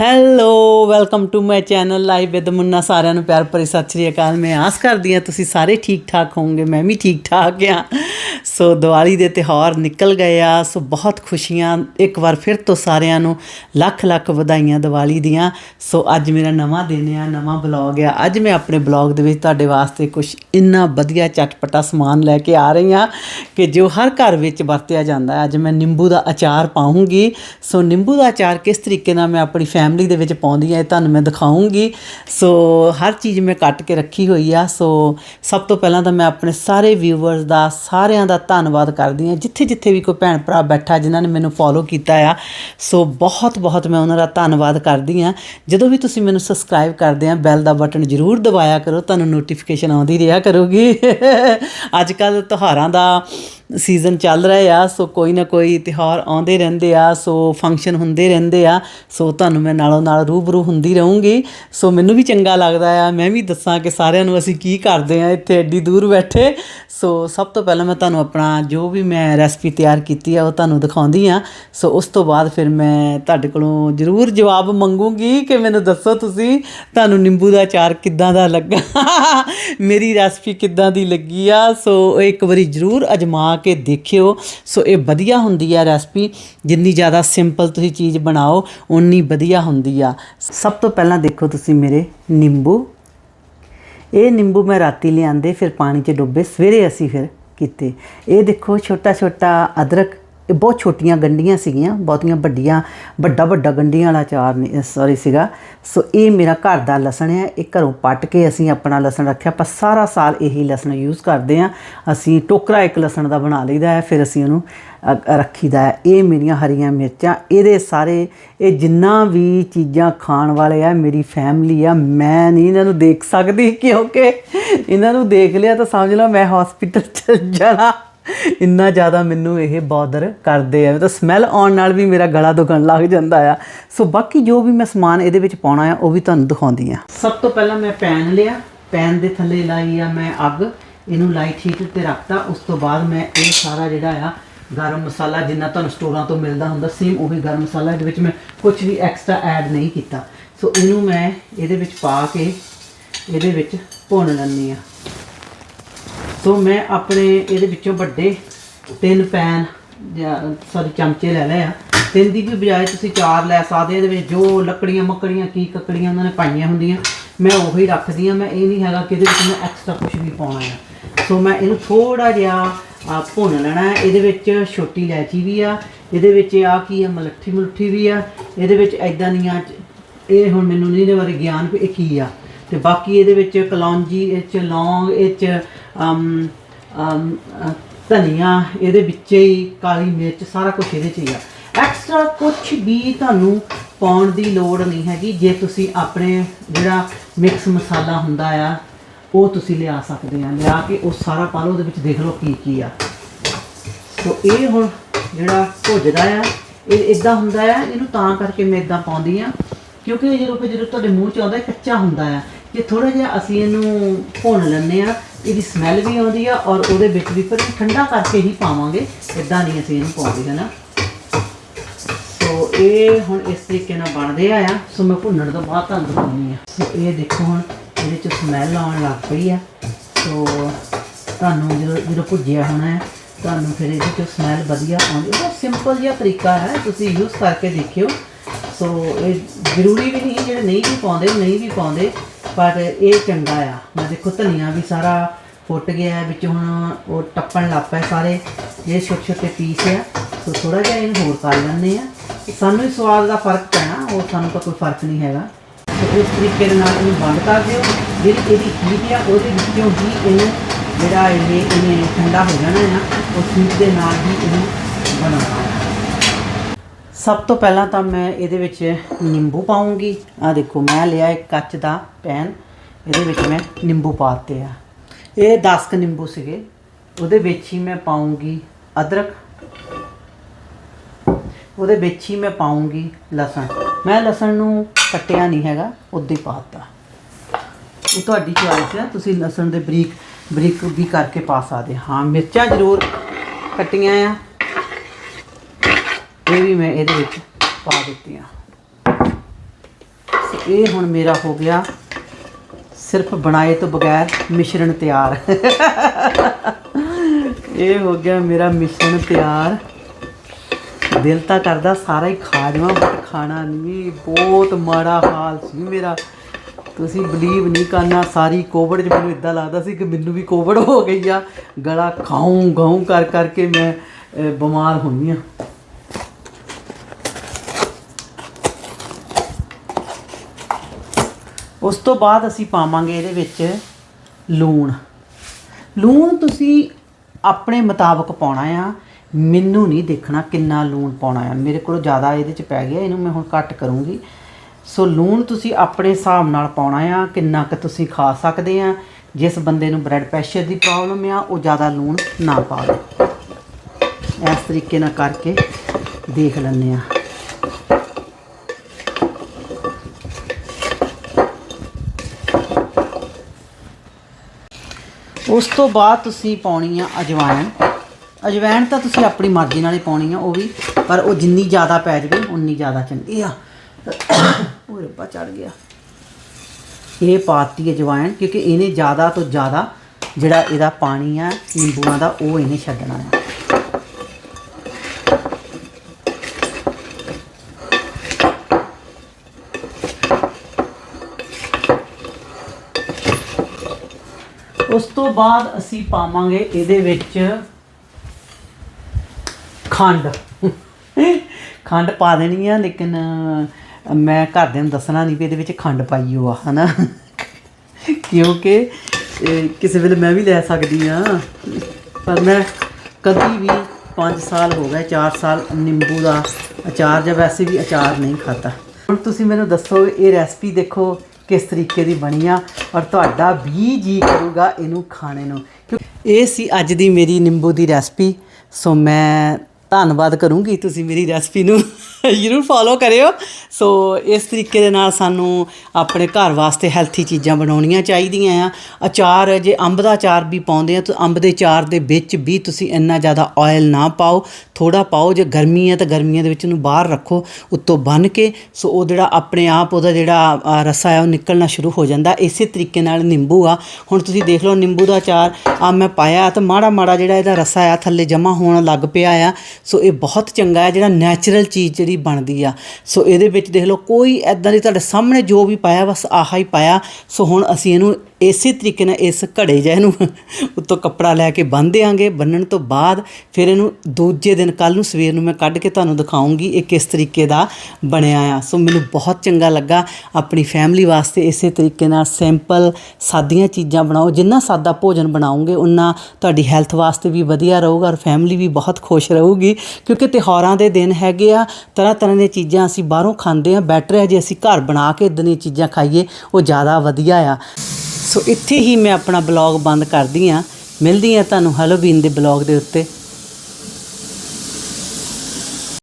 Hello welcome to my channel live with Munna ਸਾਰਿਆਂ ਨੂੰ ਪਿਆਰ ਭਰੀ ਸਤਿ ਸ੍ਰੀ ਅਕਾਲ। ਮੈਂ ਆਸ ਕਰਦੀ ਹਾਂ ਤੁਸੀਂ ਸਾਰੇ ਠੀਕ ਠਾਕ ਹੋਵੋਗੇ, ਮੈਂ ਵੀ ਠੀਕ ਠਾਕ ਹਾਂ। ਸੋ ਦੀਵਾਲੀ ਦੇ ਤਿਉਹਾਰ ਨਿਕਲ ਗਏ ਆ। ਸੋ ਬਹੁਤ ਖੁਸ਼ੀਆਂ। ਇੱਕ ਵਾਰ ਫਿਰ ਤੋਂ ਸਾਰਿਆਂ ਨੂੰ ਲੱਖ ਲੱਖ ਵਧਾਈਆਂ ਦੀਵਾਲੀ ਦੀਆਂ। ਸੋ ਅੱਜ ਮੇਰਾ ਨਵਾਂ ਦਿਨ ਆ, ਨਵਾਂ ਬਲੌਗ ਆ। ਅੱਜ ਮੈਂ ਆਪਣੇ ਬਲੌਗ ਦੇ ਵਿੱਚ ਤੁਹਾਡੇ ਵਾਸਤੇ ਕੁਝ ਇੰਨਾ ਵਧੀਆ ਚਟਪਟਾ ਸਮਾਨ ਲੈ ਕੇ ਆ ਰਹੀ ਹਾਂ ਕਿ ਜੋ ਹਰ ਘਰ ਵਿੱਚ ਵਰਤਿਆ ਜਾਂਦਾ। ਹੈ ਅੱਜ ਮੈਂ ਨਿੰਬੂ ਦਾ ਅਚਾਰ ਪਾਉਂਗੀ ਸੋ ਨਿੰਬੂ ਦਾ ਅਚਾਰ ਕਿਸ ਤਰੀਕੇ ਨਾਲ ਮੈਂ ਆਪਣੀ ਫੈਮਿਲੀ ਦੇ ਵਿੱਚ ਪਾਉਂਦੀ ਹਾਂ ਇਹ ਤੁਹਾਨੂੰ ਮੈਂ ਦਿਖਾਉਂਗੀ ਸੋ ਹਰ ਚੀਜ਼ ਮੈਂ ਕੱਟ ਕੇ ਰੱਖੀ ਹੋਈ ਆ। ਸੋ ਸਭ ਤੋਂ ਪਹਿਲਾਂ ਤਾਂ ਮੈਂ ਆਪਣੇ ਸਾਰੇ ਵਿਊਵਰਸ ਦਾ, ਸਾਰਿਆਂ ਦਾ ਧੰਨਵਾਦ ਕਰਦੀ ਹਾਂ। ਜਿੱਥੇ ਜਿੱਥੇ ਵੀ ਕੋਈ ਭੈਣ ਭਰਾ ਬੈਠਾ ਜਿਨ੍ਹਾਂ ਨੇ ਮੈਨੂੰ ਫੋਲੋ ਕੀਤਾ ਆ, ਸੋ ਬਹੁਤ ਬਹੁਤ ਮੈਂ ਉਹਨਾਂ ਦਾ ਧੰਨਵਾਦ ਕਰਦੀ ਹਾਂ। ਜਦੋਂ ਵੀ ਤੁਸੀਂ ਮੈਨੂੰ ਸਬਸਕ੍ਰਾਈਬ ਕਰਦੇ ਆ ਬੈਲ ਦਾ ਬਟਨ ਜ਼ਰੂਰ ਦਬਾਇਆ ਕਰੋ, ਤੁਹਾਨੂੰ ਨੋਟੀਫਿਕੇਸ਼ਨ ਆਉਂਦੀ ਰਿਹਾ ਕਰੂਗੀ। ਅੱਜ ਕੱਲ ਤਿਉਹਾਰਾਂ ਦਾ ਸੀਜ਼ਨ ਚੱਲ ਰਿਹਾ ਆ, ਸੋ ਕੋਈ ਨਾ ਕੋਈ ਤਿਉਹਾਰ ਆਉਂਦੇ ਰਹਿੰਦੇ ਆ, ਸੋ ਫੰਕਸ਼ਨ ਹੁੰਦੇ ਰਹਿੰਦੇ ਆ, ਸੋ ਤੁਹਾਨੂੰ ਮੈਂ ਨਾਲੋਂ ਨਾਲ ਰੂਬਰੂ ਹੁੰਦੀ ਰਹੂੰਗੀ। ਸੋ ਮੈਨੂੰ ਵੀ ਚੰਗਾ ਲੱਗਦਾ ਆ, ਮੈਂ ਵੀ ਦੱਸਾਂ ਕਿ ਸਾਰਿਆਂ ਨੂੰ ਅਸੀਂ ਕੀ ਕਰਦੇ ਆ ਇੱਥੇ ਐਡੀ ਦੂਰ ਬੈਠੇ। ਸੋ ਸਭ ਤੋਂ ਪਹਿਲਾਂ ਮੈਂ ਤੁਹਾਨੂੰ ਆਪਣਾ ਜੋ ਵੀ ਮੈਂ ਰੈਸਪੀ ਤਿਆਰ ਕੀਤੀ ਆ, ਉਹ ਤੁਹਾਨੂੰ ਦਿਖਾਉਂਦੀ ਆ। ਸੋ ਉਸ ਤੋਂ ਬਾਅਦ ਫਿਰ ਮੈਂ ਤੁਹਾਡੇ ਕੋਲੋਂ ਜ਼ਰੂਰ ਜਵਾਬ ਮੰਗੂਗੀ ਕਿ ਮੈਨੂੰ ਦੱਸੋ ਤੁਸੀਂ, ਤੁਹਾਨੂੰ ਨਿੰਬੂ ਦਾ ਅਚਾਰ ਕਿੱਦਾਂ ਦਾ ਲੱਗਾ? ਮੇਰੀ ਰੈਸਪੀ ਕਿੱਦਾਂ ਦੀ ਲੱਗੀ ਆ? ਸੋ ਇੱਕ ਵਾਰੀ ਜ਼ਰੂਰ ਅਜਮਾ ਕੇ ਦੇਖਿਓ। ਸੋ ਇਹ ਵਧੀਆ ਹੁੰਦੀ ਆ ਰੈਸਪੀ। ਜਿੰਨੀ ਜ਼ਿਆਦਾ ਸਿੰਪਲ ਤੁਸੀਂ ਚੀਜ਼ ਬਣਾਓ ਉਨੀ ਵਧੀਆ ਹੁੰਦੀ ਆ। ਸਭ ਤੋਂ ਪਹਿਲਾਂ ਦੇਖੋ ਤੁਸੀਂ ਮੇਰੇ ਨਿੰਬੂ। ਇਹ ਨਿੰਬੂ ਮੈਂ ਰਾਤੀ ਲਿਆਂਦੇ, ਫਿਰ ਪਾਣੀ 'ਚ ਡੁੱਬੇ। ਸਵੇਰੇ ਅਸੀਂ ਫਿਰ ਕੀਤੇ। ਇਹ ਦੇਖੋ ਛੋਟਾ ਛੋਟਾ ਅਦਰਕ ਇਹ ਬਹੁਤ ਛੋਟੀਆਂ ਗੰਢੀਆਂ ਸੀਗੀਆਂ, ਬਹੁਤੀਆਂ ਵੱਡੀਆਂ, ਵੱਡਾ ਵੱਡਾ ਗੰਢੀਆਂ ਵਾਲਾ ਚਾਰ ਸੌਰੀ ਸੀਗਾ। ਸੋ ਇਹ ਮੇਰਾ ਘਰ ਦਾ ਲਸਣ ਹੈ ਇਹ ਘਰੋਂ ਪੱਟ ਕੇ ਅਸੀਂ ਆਪਣਾ ਲਸਣ ਰੱਖਿਆ। ਪਰ ਸਾਰਾ ਸਾਲ ਇਹੀ ਲਸਣ ਯੂਜ਼ ਕਰਦੇ ਆ। ਅਸੀਂ ਟੋਕਰਾ ਇੱਕ ਲਸਣ ਦਾ ਬਣਾ ਲਈਦਾ ਹੈ, ਫਿਰ ਅਸੀਂ ਉਹਨੂੰ, ਅ- ਰੱਖੀਦਾ ਹੈ। ਇਹ ਮੇਰੀਆਂ ਹਰੀਆਂ ਮਿਰਚਾਂ, ਇਹਦੇ ਸਾਰੇ, ਇਹ ਜਿੰਨਾ ਵੀ ਚੀਜ਼ਾਂ ਖਾਣ ਵਾਲੇ ਆ, ਮੇਰੀ ਫੈਮਿਲੀ ਆ, ਮੈਂ ਨਹੀਂ ਇਹਨਾਂ ਨੂੰ ਦੇਖ ਸਕਦੀ, ਕਿਉਂਕਿ ਇਹਨਾਂ ਨੂੰ ਦੇਖ ਲਿਆ ਤਾਂ ਸਮਝ ਲਓ ਮੈਂ ਹਸਪੀਟਲ ਚਲ ਜਾਣਾ। ਇੰਨਾ ਜ਼ਿਆਦਾ ਮੈਨੂੰ ਇਹ ਬੌਦਰ ਕਰਦੇ ਆ। ਤਾਂ ਸਮੈਲ ਆਉਣ ਨਾਲ ਵੀ ਮੇਰਾ ਗਲਾ ਦੁਖਣ ਲੱਗ ਜਾਂਦਾ ਆ। ਸੋ ਬਾਕੀ ਜੋ ਵੀ ਮੈਂ ਸਮਾਨ ਇਹਦੇ ਵਿੱਚ ਪਾਉਣਾ ਆ, ਉਹ ਵੀ ਤੁਹਾਨੂੰ ਦਿਖਾਉਂਦੀ ਆ। ਸਭ ਤੋਂ ਪਹਿਲਾਂ ਮੈਂ ਪੈਨ ਲਿਆ। ਪੈਨ ਦੇ ਥੱਲੇ ਲਾਈ ਆ ਮੈਂ ਅੱਗ। ਇਹਨੂੰ ਲਾਈਟ ਹੀਟ ਤੇ ਰੱਖਤਾ। ਉਸ ਤੋਂ ਬਾਅਦ ਮੈਂ ਇਹ ਸਾਰਾ ਜਿਹੜਾ ਆ, ਗਰਮ ਮਸਾਲਾ ਜਿੰਨਾ ਤੁਹਾਨੂੰ ਸਟੋਰਾਂ ਤੋਂ ਮਿਲਦਾ ਹੁੰਦਾ ਸੇਮ ਉਹੀ ਗਰਮ ਮਸਾਲਾ ਇਹਦੇ ਵਿੱਚ ਮੈਂ ਕੁਝ ਵੀ ਐਕਸਟਰਾ ਐਡ ਨਹੀਂ ਕੀਤਾ। ਸੋ ਇਹਨੂੰ ਮੈਂ ਇਹਦੇ ਵਿੱਚ ਪਾ ਕੇ ਇਹਦੇ ਵਿੱਚ ਭੁੰਨ ਲੈਂਦੀ ਆ। ਸੋ ਮੈਂ ਆਪਣੇ ਇਹਦੇ ਵਿੱਚੋਂ ਵੱਡੇ ਤਿੰਨ ਪੈਨ ਜਾਂ ਸੌਰੀ ਚਮਚੇ ਲੈ ਲਏ ਆ। ਤਿੰਨ ਦੀ ਵੀ ਬਜਾਏ ਤੁਸੀਂ ਚਾਰ ਲੈ ਸਕਦੇ ਇਹਦੇ ਵਿੱਚ ਜੋ ਲੱਕੜੀਆਂ ਮੱਕੜੀਆਂ, ਕੀ ਕੱਕੜੀਆਂ ਉਹਨਾਂ ਨੇ ਪਾਈਆਂ ਹੁੰਦੀਆਂ, ਮੈਂ ਉਹੀ ਰੱਖਦੀ ਆ। ਮੈਂ ਇਹ ਨਹੀਂ ਹੈਗਾ ਕਿ ਇਹਦੇ ਵਿੱਚ ਮੈਂ ਐਕਸਟਰਾ ਕੁਝ ਵੀ ਪਾਉਣਾ ਆ। ਸੋ ਮੈਂ ਇਹਨੂੰ ਥੋੜਾ ਜਿਹਾ ਭੁੰਨ ਲੈਣਾ ਇਹਦੇ ਵਿੱਚ ਛੋਟੀ ਇਲਾਇਚੀ ਵੀ ਆ, ਇਹਦੇ ਵਿੱਚ ਆ ਕੀ ਆ, ਮਲੱਠੀ ਮੁਲੱਠੀ ਵੀ ਆ, ਇਹਦੇ ਵਿੱਚ ਐਦਾਂ ਦੀਆਂ ਇਹ ਹੁਣ ਮੈਨੂੰ ਨਹੀਂ ਇਹਦੇ ਬਾਰੇ ਗਿਆਨ ਵੀ ਇਹ ਕੀ ਆ। ਤੇ ਬਾਕੀ ਇਹਦੇ ਵਿੱਚ ਕਲੌਂਜੀ, ਇਹ ਚ ਲੌਂਗ, ਇਹ ਚ ਅਮ ਅਮ, ਅ, ਧਨੀਆ ਇਹਦੇ ਵਿੱਚ ਹੀ ਕਾਲੀ ਮਿਰਚ ਸਾਰਾ ਕੁਝ ਇਹਦੇ ਚ ਹੀ ਆ। ਐਕਸਟਰਾ ਕੁਝ ਵੀ ਤੁਹਾਨੂੰ ਪਾਉਣ ਦੀ ਲੋੜ ਨਹੀਂ ਹੈਗੀ ਜੇ ਤੁਸੀਂ ਆਪਣੇ ਜਿਹੜਾ ਮਿਕਸ ਮਸਾਲਾ ਹੁੰਦਾ ਆ ਉਹ ਤੁਸੀਂ ਲਿਆ ਸਕਦੇ ਆ। ਲਿਆ ਕੇ ਉਹ ਸਾਰਾ ਪਾ ਲਓ ਉਹਦੇ ਵਿੱਚ ਦੇਖ ਲਓ ਕੀ ਕੀ ਆ। ਸੋ ਇਹ ਹੁਣ ਜਿਹੜਾ ਭੁੱਜਦਾ ਆ ਇਹ ਇਦਾਂ ਹੁੰਦਾ ਆ ਇਹਨੂੰ ਤਾਂ ਕਰਕੇ ਮੈਂ ਇਦਾਂ ਪਾਉਂਦੀ ਆ ਕਿਉਂਕਿ ਇਹ ਜਦੋਂ ਫਿਰ ਜਦੋਂ ਤੁਹਾਡੇ ਮੂੰਹ ਚ ਆਉਂਦਾ ਇਹ ਕੱਚਾ ਹੁੰਦਾ ਆ। ਜੇ ਥੋੜਾ ਜਿਹਾ ਅਸੀਂ ਇਹਨੂੰ ਭੁੰਨ ਲੈਂਦੇ ਆ ਇਹਦੀ ਸਮੈਲ ਵੀ ਆਉਂਦੀ ਆ ਔਰ ਉਹਦੇ ਵਿੱਚ ਵੀ ਪਰ ਠੰਡਾ ਕਰਕੇ ਹੀ ਪਾਵਾਂਗੇ ਇਦਾਂ ਨਹੀਂ ਅਸੀਂ ਇਹਨੂੰ ਪਾਉਂਦੇ ਹਨਾ ਸੋ ਇਹ ਹੁਣ ਇਸ ਤਰੀਕੇ ਨਾਲ ਬਣਦੇ ਆ ਆ ਸੋ ਮੈਂ ਭੁੰਨਣ ਤੋਂ ਬਾਅਦ ਤੁਹਾਨੂੰ ਦਿਖਾਉਣੀ ਆ ਸੋ ਇਹ ਦੇਖੋ ਹੁਣ, ਇਹਦੇ ਚ ਸਮੈਲ ਆਉਣ ਲੱਗ ਪਈ ਆ। ਸੋ ਤੁਹਾਨੂੰ ਜਦੋਂ ਜਦੋਂ ਭੁੱਜਿਆ ਹੋਣਾ ਹੈ, ਤੁਹਾਨੂੰ ਫਿਰ ਇਹਦੇ 'ਚੋਂ ਸਮੈਲ ਵਧੀਆ ਆਉਂਦੀ। ਹੈ ਬਹੁਤ ਸਿੰਪਲ ਜਿਹਾ ਤਰੀਕਾ ਹੈ, ਤੁਸੀਂ ਯੂਜ਼ ਕਰਕੇ ਦੇਖਿਓ। ਸੋ ਇਹ ਜ਼ਰੂਰੀ ਵੀ ਨਹੀਂ ਜਿਹੜੇ ਨਹੀਂ ਵੀ ਪਾਉਂਦੇ, ਨਹੀਂ ਵੀ ਪਾਉਂਦੇ। ਪਰ ਇਹ ਚੰਗਾ ਆ। ਮੈਂ ਦੇਖੋ ਧਨੀਆ ਵੀ ਸਾਰਾ ਫੁੱਟ ਗਿਆ ਹੈ, ਵਿੱਚ ਹੁਣ ਉਹ ਟੱਪਣ ਲੱਗ ਪਏ ਸਾਰੇ। ਇਹ ਛੋਟੇ ਛੋਟੇ ਪੀਸ ਆ ਸੋ ਥੋੜਾ ਜਿਹਾ ਇਹਨੂੰ ਹੋਰ ਕਰ ਲੈਂਦੇ ਆ। ਸਾਨੂੰ ਹੀ ਸਵਾਦ ਦਾ ਫ਼ਰਕ ਪੈਣਾ, ਉਹ ਸਾਨੂੰ ਤਾਂ ਕੋਈ ਫ਼ਰਕ ਨਹੀਂ ਹੈਗਾ। ਸੋ ਇਸ ਤਰੀਕੇ ਦੇ ਨਾਲ ਇਹਨੂੰ ਬੰਦ ਕਰ ਦਿਓ। ਜਿਹੜੀ ਇਹਦੀ ਹੀਟ ਆ, ਉਹਦੇ ਵਿੱਚੋਂ ਹੀ ਇਹਨੂੰ ਜਿਹੜਾ ਇਹ, ਇਹਨੇ ਠੰਡਾ ਹੋ ਜਾਣਾ ਆ ਉਸ ਹੀਟ ਦੇ ਨਾਲ ਹੀ ਇਹਨੂੰ ਬਣਾਉਣਾ। ਸਭ ਤੋਂ ਪਹਿਲਾਂ ਤਾਂ ਮੈਂ ਇਹਦੇ ਵਿੱਚ ਨਿੰਬੂ ਪਾਉਂਗੀ। ਆ ਦੇਖੋ, ਮੈਂ ਲਿਆ ਇੱਕ ਕੱਚ ਦਾ ਪੈਨ। ਇਹਦੇ ਵਿੱਚ ਮੈਂ ਨਿੰਬੂ ਪਾਤੇ ਆ। ਇਹ 10 ਕ ਨਿੰਬੂ ਸੀਗੇ। ਉਹਦੇ ਵਿੱਚ ਹੀ ਮੈਂ ਪਾਉਂਗੀ ਅਦਰਕ। ਉਹਦੇ ਵਿੱਚ ਹੀ ਮੈਂ ਪਾਉਂਗੀ ਲਸਣ। ਮੈਂ ਲਸਣ ਨੂੰ ਕੱਟਿਆ ਨਹੀਂ ਹੈਗਾ, ਉਦਾਂ ਹੀ ਪਾਤਾ। ਇਹ ਤੁਹਾਡੀ ਚੋਇਸ ਹੈ ਤੁਸੀਂ ਲਸਣ ਦੇ ਬਰੀਕ ਬਰੀਕ ਵੀ ਕਰਕੇ ਪਾ ਸਕਦੇ ਹਾਂ, ਮਿਰਚਾਂ ਜ਼ਰੂਰ ਕੱਟੀਆਂ ਆ। ਇਹ ਵੀ ਮੈਂ ਇਹਦੇ ਵਿੱਚ ਪਾ ਦਿੱਤੀਆਂ। ਇਹ ਹੁਣ ਮੇਰਾ ਹੋ ਗਿਆ ਸਿਰਫ ਬਣਾਏ ਤੋਂ ਬਗੈਰ ਮਿਸ਼ਰਣ ਤਿਆਰ। ਇਹ ਹੋ ਗਿਆ ਮੇਰਾ ਮਿਸ਼ਰਣ ਤਿਆਰ। ਦਿਲ ਤਾਂ ਕਰਦਾ ਸਾਰਾ ਹੀ ਖਾ ਜਾਵਾਂ ਬਟ ਖਾਣਾ ਨਹੀਂ ਬਹੁਤ ਮਾੜਾ ਹਾਲ ਸੀ ਮੇਰਾ। ਤੁਸੀਂ ਬਲੀਵ ਨਹੀਂ ਕਰਨਾ ਸਾਰੀ ਕੋਵਿਡ 'ਚ ਮੈਨੂੰ ਇਦਾਂ ਲੱਗਦਾ ਸੀ ਕਿ ਮੈਨੂੰ ਵੀ ਕੋਵਿਡ ਹੋ ਗਈ ਆ। ਗਲਾ ਖਾਉਂ ਗਾਉਂ ਕਰ ਕਰਕੇ ਮੈਂ ਅਹ, ਬਿਮਾਰ ਹੋਈ ਆ। ਉਸ ਤੋਂ ਬਾਅਦ ਅਸੀਂ ਪਾਵਾਂਗੇ ਇਹਦੇ ਵਿੱਚ ਲੂਣ। ਲੂਣ ਤੁਸੀਂ ਆਪਣੇ ਮੁਤਾਬਕ ਪਾਉਣਾ ਆ। ਮੈਨੂੰ ਨਹੀਂ ਦੇਖਣਾ ਕਿੰਨਾ ਲੂਣ ਪਾਉਣਾ ਆ। ਮੇਰੇ ਕੋਲ ਜ਼ਿਆਦਾ ਇਹਦੇ ਚ ਪੈ ਗਿਆ, ਇਹਨੂੰ ਮੈਂ ਹੁਣ ਘੱਟ ਕਰੂੰਗੀ। ਸੋ ਲੂਣ ਤੁਸੀਂ ਆਪਣੇ ਹਿਸਾਬ ਨਾਲ ਪਾਉਣਾ ਆ, ਕਿੰਨਾ ਕੁ ਤੁਸੀਂ ਖਾ ਸਕਦੇ ਆ। ਜਿਸ ਬੰਦੇ ਨੂੰ ਬਲੱਡ ਪ੍ਰੈਸ਼ਰ ਦੀ ਪ੍ਰੋਬਲਮ ਆ, ਉਹ ਜ਼ਿਆਦਾ ਲੂਣ ਨਾ ਪਾਵੇ ਇਸ ਤਰੀਕੇ ਨਾਲ ਕਰਕੇ ਦੇਖ ਲੈਂਦੇ ਆ। ਉਸ ਤੋਂ ਬਾਅਦ ਤੁਸੀਂ ਪਾਉਣੀ ਆ ਅਜਵਾਇਣ। ਅਜਵਾਇਣ ਤਾਂ ਤੁਸੀਂ ਆਪਣੀ ਮਰਜ਼ੀ ਨਾਲ ਹੀ ਪਾਉਣੀ ਆ, ਉਹ ਵੀ, ਪਰ ਉਹ ਜਿੰਨੀ ਜ਼ਿਆਦਾ ਪੈ ਜਾਵੇ, ਉਨੀ ਜ਼ਿਆਦਾ ਚੰਗੀ ਆ। ਉਹ ਰੱਬਾ ਚੜ ਗਿਆ। ਇਹ ਪਾਤੀ ਅਜਵਾਇਣ, ਕਿਉਂਕਿ ਇਹਨੇ ਜ਼ਿਆਦਾ ਤੋਂ ਜ਼ਿਆਦਾ ਜਿਹੜਾ ਇਹਦਾ ਪਾਣੀ ਆ, ਨਿੰਬੂਆਂ ਦਾ, ਉਹ ਇਹਨੇ ਛੱਡਣਾ ਆ। ਉਸ ਤੋਂ ਬਾਅਦ ਅਸੀਂ ਪਾਵਾਂਗੇ ਇਹਦੇ ਵਿੱਚ ਖੰਡ। ਖੰਡ ਪਾ ਦੇਣੀ ਆ, ਲੇਕਿਨ ਮੈਂ ਘਰਦਿਆਂ ਨੂੰ ਦੱਸਣਾ ਨਹੀਂ ਵੀ ਇਹਦੇ ਵਿੱਚ ਖੰਡ ਪਾਈ ਹੋ ਆ ਹਨਾ? ਕਿਉਂਕਿ ਕਿਸੇ ਵੇਲੇ ਮੈਂ ਵੀ ਲੈ ਸਕਦੀ ਆ। ਪਰ ਮੈਂ ਕਦੀ ਵੀ 5 ਸਾਲ ਹੋ ਗਏ 4 ਸਾਲ ਨਿੰਬੂ ਦਾ ਅਚਾਰ ਜਾਂ ਵੈਸੇ ਵੀ ਅਚਾਰ ਨਹੀਂ ਖਾਦਾ ਹੁਣ ਤੁਸੀਂ ਮੈਨੂੰ ਦੱਸੋ, ਇਹ ਰੈਸਪੀ ਦੇਖੋ ਕਿਸ ਤਰੀਕੇ ਦੀ ਬਣੀ ਆ ਔਰ ਤੁਹਾਡਾ ਵੀ ਜੀ ਕਰੂਗਾ ਇਹਨੂੰ ਖਾਣੇ ਨੂੰ। ਕਿਉਂ- ਇਹ ਸੀ ਅੱਜ ਦੀ ਮੇਰੀ ਨਿੰਬੂ ਦੀ ਰੈਸਪੀ। ਸੋ ਮੈਂ ਧੰਨਵਾਦ ਕਰੂੰਗੀ ਤੁਸੀਂ ਮੇਰੀ ਰੈਸਪੀ ਨੂੰ। ਜ਼ਰੂਰ ਫੋਲੋ ਕਰਿਓ। ਸੋ ਇਸ ਤਰੀਕੇ ਦੇ ਨਾਲ ਸਾਨੂੰ ਆਪਣੇ ਘਰ ਵਾਸਤੇ ਹੈਲਥੀ ਚੀਜ਼ਾਂ ਬਣਾਉਣੀਆਂ ਚਾਹੀਦੀਆਂ ਆ। ਅਚਾਰ ਜੇ ਅੰਬ ਦਾ ਅਚਾਰ ਵੀ ਪਾਉਂਦੇ ਆ ਤਾਂ ਅੰਬ ਦੇ ਅਚਾਰ ਦੇ ਵਿੱਚ ਵੀ ਤੁਸੀਂ ਇੰਨਾ ਜ਼ਿਆਦਾ ਆਇਲ ਨਾ ਪਾਓ। ਥੋੜਾ ਪਾਓ ਜੇ ਗਰਮੀ ਹੈ ਤਾਂ ਗਰਮੀਆਂ ਦੇ ਵਿੱਚ ਉਹਨੂੰ ਬਾਹਰ ਰੱਖੋ ਉੱਤੋਂ ਬੰਨ ਕੇ। ਸੋ ਉਹ ਜਿਹੜਾ ਆਪਣੇ ਆਪ ਉਹਦਾ ਜਿਹੜਾ ਅ, ਰਸਾ ਹੈ ਉਹ ਨਿਕਲਣਾ ਸ਼ੁਰੂ ਹੋ ਜਾਂਦਾ। ਇਸੇ ਤਰੀਕੇ ਨਾਲ ਨਿੰਬੂ ਆ। ਹੁਣ ਤੁਸੀਂ ਦੇਖ ਲਓ ਨਿੰਬੂ ਦਾ ਅਚਾਰ ਆ ਮੈਂ ਪਾਇਆ ਤਾਂ ਮਾੜਾ ਮਾੜਾ ਜਿਹੜਾ ਇਹਦਾ ਰਸਾ ਆ ਥੱਲੇ ਜਮਾ ਹੋਣ ਲੱਗ ਪਿਆ ਆ। ਸੋ ਇਹ ਬਹੁਤ ਚੰਗਾ ਹੈ, ਜਿਹੜਾ ਨੈਚੁਰਲ ਚੀਜ਼ ਜਿਹੜੀ ਬਣਦੀ ਆ। ਸੋ ਇਹਦੇ ਵਿੱਚ ਦੇਖ ਲਓ, ਕੋਈ ਐਦਾਂ ਦੀ ਤੁਹਾਡੇ ਸਾਹਮਣੇ ਜੋ ਵੀ ਪਾਇਆ, ਬਸ ਆਹਾ ਹੀ ਪਾਇਆ। ਸੋ ਹੁਣ ਅਸੀਂ ਇਹਨੂੰ ਇਸੇ ਤਰੀਕੇ ਨਾਲ ਇਸ ਘੜੇ ਜਿਹੇ ਨੂੰ ਉੱਤੋਂ ਕੱਪੜਾ ਲੈ ਕੇ ਬੰਨ੍ਹ ਦਿਆਂਗੇ। ਬੰਨਣ ਤੋਂ ਬਾਅਦ ਫਿਰ ਇਹਨੂੰ ਦੂਜੇ ਦਿਨ ਕੱਲ ਨੂੰ ਸਵੇਰ ਨੂੰ ਮੈਂ ਕੱਢ ਕੇ ਤੁਹਾਨੂੰ ਦਿਖਾਉਂਗੀ ਇਹ ਕਿਸ ਤਰੀਕੇ ਦਾ ਬਣਿਆ ਆ। ਸੋ ਮੈਨੂੰ ਬਹੁਤ ਚੰਗਾ ਲੱਗਾ ਆਪਣੀ ਫੈਮਿਲੀ ਵਾਸਤੇ ਇਸੇ ਤਰੀਕੇ ਨਾਲ ਸਿੰਪਲ ਸਾਦੀਆਂ ਚੀਜ਼ਾਂ ਬਣਾਓ। ਜਿੰਨਾ ਸਾਦਾ ਭੋਜਨ ਬਣਾਓਗੇ, ਉਨਾ ਤੁਹਾਡੀ ਹੈਲਥ ਵਾਸਤੇ ਵੀ ਵਧੀਆ ਰਹੂਗਾ ਔਰ ਫੈਮਿਲੀ ਵੀ ਬਹੁਤ ਖੁਸ਼ ਰਹੂਗੀ। ਕਿਉਂਕਿ ਤਿਉਹਾਰਾਂ ਦੇ ਦਿਨ ਹੈਗੇ ਆ ਤਰ੍ਹਾਂ ਤਰ੍ਹਾਂ ਦੀਆਂ ਚੀਜ਼ਾਂ ਅਸੀਂ ਬਾਹਰੋਂ ਖਾਂਦੇ ਆ। ਬੈਟਰ ਹੈ ਜੇ ਅਸੀਂ ਘਰ ਬਣਾ ਕੇ ਇਦਾਂ ਦੀਆਂ ਚੀਜ਼ਾਂ ਖਾਈਏ, ਉਹ ਜ਼ਿਆਦਾ ਵਧੀਆ ਆ। ਸੋ ਇੱਥੇ ਹੀ ਮੈਂ ਆਪਣਾ ਬਲੌਗ ਬੰਦ ਕਰਦੀ ਆ ਮਿਲਦੀ ਆ ਤੁਹਾਨੂੰ ਹੈਲੋਵੀਨ ਦੇ ਬਲੌਗ ਦੇ ਉੱਤੇ।